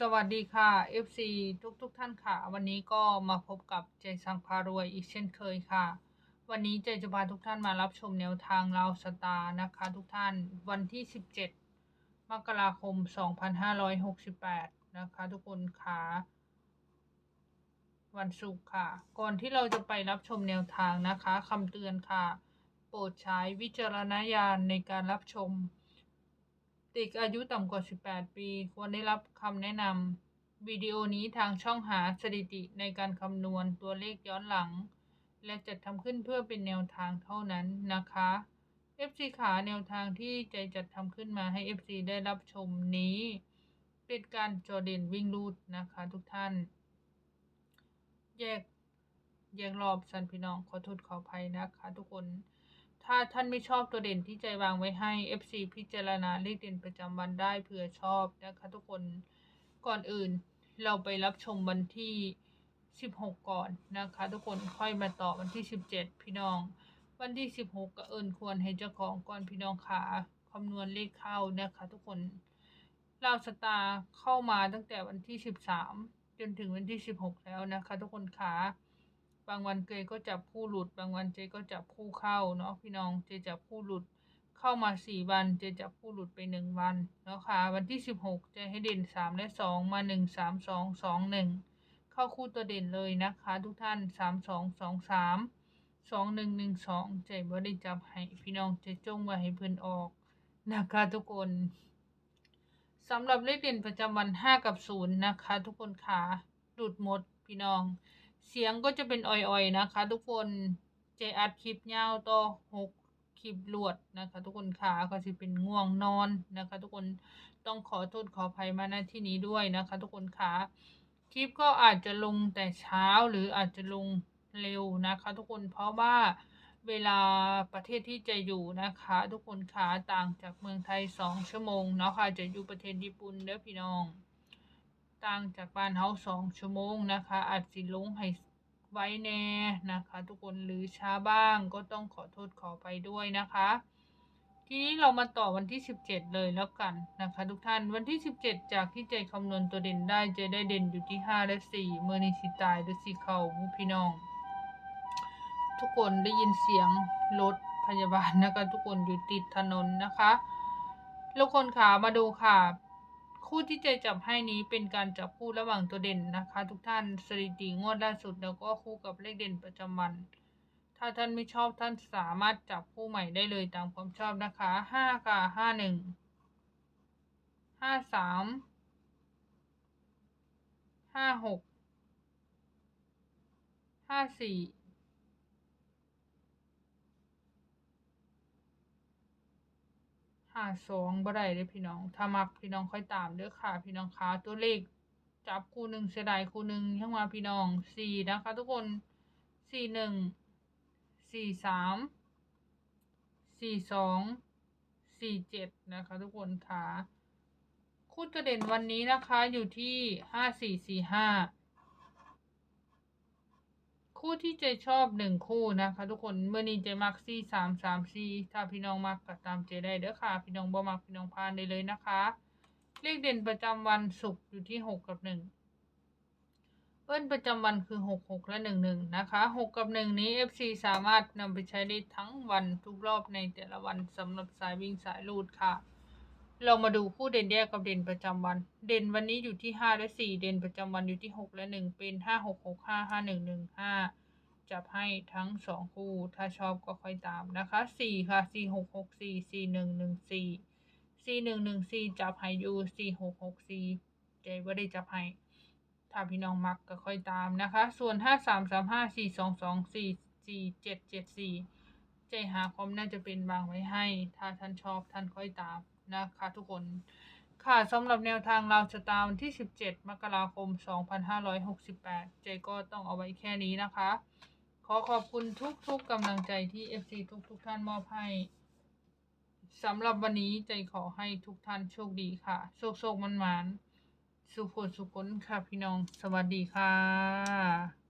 สวัสดีค่ะ FC ทุกทุกๆท่านค่ะ วันนี้ก็มาพบกับใจสังพารวยอีกเช่นเคยค่ะ วันนี้ใจจะพาทุกท่านมารับชมแนวทางลาวสตาร์นะคะ ทุกท่านวันที่ 17 มกราคม 2568 นะคะ ทุกคนค่ะ วันศุกร์ค่ะ ก่อนที่เราจะไปรับชมแนวทางนะคะคำเตือนค่ะ โปรดใช้วิจารณญาณในการรับชม เด็กอายุต่ำกว่า 18 ปี ควรได้รับคำแนะนำวิดีโอนี้ทางช่องหาสถิติในการคำนวณตัวเลขย้อนหลัง และจัดทำขึ้นเพื่อเป็นแนวทางเท่านั้นนะคะ FC ขาแนวทางที่ใจจัดทำขึ้นมาให้ FC ได้รับชมนี้ เป็นการจอเด่นวิ่งรูดนะคะทุกท่าน แยกแยกรอบสันพี่น้องขอโทษขออภัยนะคะทุกคน ถ้าท่านไม่ชอบตัวเด่นที่ใจวางไว้ให้ FC พิจารณาเลขเด่นประจำวันได้เผื่อชอบนะคะทุกคนก่อนอื่น เราไปรับชมวันที่ 16 ก่อนนะคะ ทุกคนค่อยมาต่อวันที่ 17 พี่น้อง วันที่ 16 ก็เอิญควรให้เจ้าของก่อนพี่น้องขาคำนวณเลขเข้านะคะ ทุกคนเราวสตาร์เข้ามาตั้งแต่วันที่ 13 จนถึงวันที่ 16 แล้วนะคะ ทุกคนขา บางวันเจก็จับคู่หลุด บางวันเจก็จับคู่เข้าเนาะพี่น้องเจจับคู่หลุดเข้ามาสี่วันเจจับคู่หลุดไปหนึ่งวันเนาะค่ะวันที่สิบหกเจให้เด่นสามและสองมาหนึ่งสามสองสองหนึ่งเข้าคู่ตัวเด่นเลยนะคะ ทุกท่านสามสองสองสามสองหนึ่งหนึ่งสองเจบ่ได้จับให้พี่น้องเจจงไว้ให้เพิ่นออกนะคะทุกคนสำหรับเลขเด่นประจำวันห้ากับศูนย์นะคะ ทุกคนขาหลุดหมดพี่น้อง เสียงก็จะเป็นอ่อยๆนะคะ ทุกคนเจอัดคลิปยาวต่อหกคลิปรวดนะคะ ทุกคนขาก็จะเป็นง่วงนอนนะคะ ทุกคนต้องขอโทษขออภัยมาณที่นี้ด้วยนะคะ ทุกคนขาคลิปก็อาจจะลงแต่เช้าหรืออาจจะลงเร็วนะคะ ทุกคนเพราะว่าเวลาประเทศที่จะอยู่นะคะ ทุกคนขาต่างจากเมืองไทยสองชั่วโมงเนาะค่ะจะอยู่ประเทศญี่ปุ่นเด้อพี่น้อง ต่างจากบ้านเฮาสองชั่วโมงนะคะ อาจสิลงให้ไว้แน่นะคะ ทุกคนหรือช้าบ้างก็ต้องขอโทษขอไปด้วยนะคะ ทีนี้เรามาต่อวันที่ 17 เลยแล้วกันนะคะ ทุกท่านวันที่ 17 จากที่ใจคำนวณตัวเด่นได้จะได้เด่นอยู่ที่ 5 และ 4 เมื่อนิสิตายหรือสีเข่าหมู่พี่น้อง ทุกคนได้ยินเสียงรถพยาบาลนะคะ ทุกคนอยู่ติดถนนนะคะทุกคนขามาดูค่ะ คู่ที่ใจจับให้นี้เป็นการจับคู่ระหว่างตัวเด่นนะคะ ทุกท่านสถิติงวดล่าสุดแล้วก็คู่กับเลขเด่นประจำวัน ถ้าท่านไม่ชอบท่านสามารถจับคู่ใหม่ได้เลยตามความชอบนะคะห้ากับห้าหนึ่งห้าสามห้าหกห้าสี่ ห้าสองบ่ได้เลยพี่น้อง ถ้ามักพี่น้องค่อยตามเด้อค่ะ พี่น้องคะตัวเลขจับคู่หนึ่งเสียดายคู่หนึ่งยังมาพี่น้องสี่นะคะ ทุกคนสี่หนึ่งสี่สามสี่สองสี่เจ็ดนะคะ ทุกคนค่ะคู่ตัวเด่นวันนี้นะคะอยู่ที่ห้าสี่สี่ห้า คู่ที่ใจชอบหนึ่งคู่นะคะ ทุกคนเมื่อนี้ใจมักสี่สามสามสี่ถ้าพี่น้องมักก็ตามใจได้เด้อค่ะ พี่น้องบ่มักพี่น้องพานได้เลยนะคะ เลขเด่นประจำวันศุกร์อยู่ที่หกกับหนึ่งเบิ้ลประจำวันคือหกหกและหนึ่งหนึ่งนะคะหกกับหนึ่งนี้ FC สามารถนำไปใช้ได้ทั้งวันทุกรอบในแต่ละวันสำหรับสายวิ่งสายลูดค่ะ เรามาดูคู่เด่นแยกกับเด่นประจำวัน เด่นวันนี้อยู่ที่ห้าและสี่เด่นประจำวันอยู่ที่หกและหนึ่งเป็นห้าหกหกห้าห้าหนึ่งหนึ่งห้าจับให้ทั้งสองคู่ ถ้าชอบก็ค่อยตามนะคะสี่ค่ะสี่หกหกสี่สี่หนึ่งหนึ่งสี่สี่หนึ่งหนึ่งสี่จับให้อยู่สี่หกหกสี่ใจว่าได้จับให้ถ้าพี่น้องมักก็ค่อยตามนะคะ ส่วนห้าสามสามห้าสี่สองสองสี่สี่เจ็ดเจ็ดสี่ใจหาคอมน่าจะเป็นวางไว้ให้ ถ้าท่านชอบท่านค่อยตาม นะคะทุกคนค่ะสำหรับแนวทางเราจะตามวันที่ 17 มกราคม 2568ใจก็ต้องเอาไว้แค่นี้นะคะ ขอขอบคุณทุกๆกำลังใจที่ FC ทุกๆท่านมอบให้สำหรับวันนี้ใจขอให้ทุกท่านโชคดีค่ะ โชคโชคมันมันสุขสุขนค่ะพี่น้อง สวัสดีค่ะ